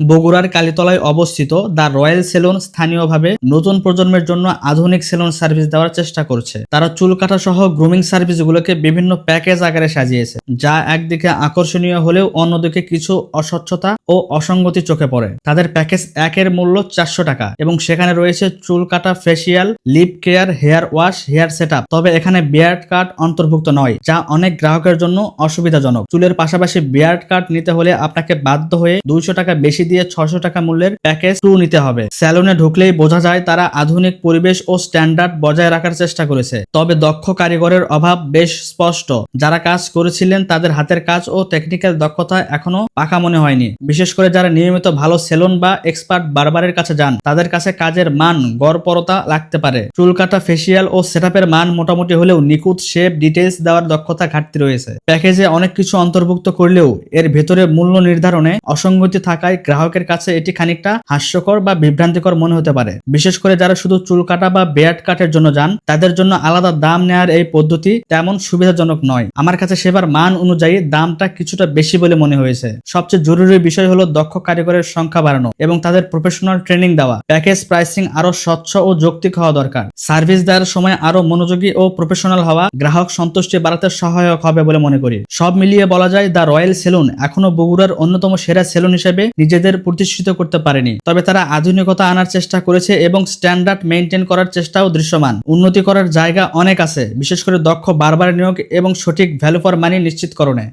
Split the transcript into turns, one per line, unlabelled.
বগুড়ার কালীতলায় অবস্থিত the royal salon স্থানীয়ভাবে নতুন প্রজন্মের জন্য আধুনিক সেলুন সার্ভিস দেওয়ার চেষ্টা করছে। তারা চুল কাটা সহ গ্রুমিং সার্ভিসগুলোকে বিভিন্ন প্যাকেজ আকারে সাজিয়েছে, যা একদিকে আকর্ষণীয় হলেও অন্যদিকে কিছু অস্বচ্ছতা ও অসঙ্গতি চোখে পড়ে। তাদের প্যাকেজ একের মূল্য চারশো টাকা এবং সেখানে রয়েছে চুল কাটা facial, lip care, hair wash, hair set তবে এখানে বিয়ার্ড কাট অন্তর্ভুক্ত নয়, যা অনেক গ্রাহকের জন্য অসুবিধাজনক। চুলের পাশাপাশি বিয়ার্ড কাট নিতে হলে আপনাকে বাধ্য হয়ে দুইশো টাকা বেশি দিয়ে ছশো টাকা মূল্যের প্যাকেজ টু নিতে হবে। স্যালুনে ঢুকলেই বোঝা যায় তারা আধুনিক পরিবেশ ও স্ট্যান্ডার্ড বজায় রাখার চেষ্টা করেছে। তবে দক্ষ কারিগরের অভাব বেশ স্পষ্ট। যারা কাজ করেছিলেন তাদের হাতের কাজ ও টেকনিক্যাল দক্ষতা এখনও পাকা মনে হয়নি। বিশেষ করে যারা নিয়মিত ভালো সেলুন বা এক্সপার্ট বারবারের কাছে যান, তাদের কাছে কাজের মান গড়পরতা লাগতে পারে। চুল কাটা ফেসিয়াল ও সেটআপের মান মোটামুটি হলেও নিখুঁত শেপ ডিটেলস দেওয়ার দক্ষতা ঘাটতি রয়েছে। প্যাকেজে অনেক কিছু অন্তর্ভুক্ত করলেও এর ভেতরে মূল্য নির্ধারণে অসঙ্গতি থাকায় গ্রাহকের কাছে এটি খানিকটা হাস্যকর বা বিভ্রান্তিকর মনে হতে পারে। বিশেষ করে যারা শুধু চুল কাটা বা বেয়ার্ড কাটের জন্য যান, তাদের জন্য আলাদা দাম নেওয়ার এই পদ্ধতি তেমন সুবিধাজনক নয়। আমার কাছে সেবার মান অনুযায়ী দামটা কিছুটা বেশি বলে মনে হয়েছে। সবচেয়ে জরুরি বিষয় হলো দক্ষ কারিগরের সংখ্যা বাড়ানো এবং তাদের প্রফেশনাল ট্রেনিং দেওয়া। প্যাকেজ প্রাইসিং আরও স্বচ্ছ ও যৌক্তিক হওয়া দরকার। সার্ভিস দেওয়ার সময় আরও মনোযোগী ও প্রফেশনাল হওয়া গ্রাহক সন্তুষ্টি বাড়াতে সহায়ক হবে বলে মনে করি। সব মিলিয়ে বলা যায় দ্য রয়্যাল সেলুন এখনও বগুড়ার অন্যতম সেরা সেলুন হিসেবে নিজেদের প্রতিষ্ঠিত করতে পারেনি। তবে তারা আধুনিকতা আনার চেষ্টা করেছে এবং স্ট্যান্ডার্ড মেনটেন করার চেষ্টাও দৃশ্যমান। উন্নতি করার জায়গা অনেক আছে, বিশেষ করে দক্ষ বারবার নিয়োগ এবং সঠিক ভ্যালু ফর মানি নিশ্চিতকরণে।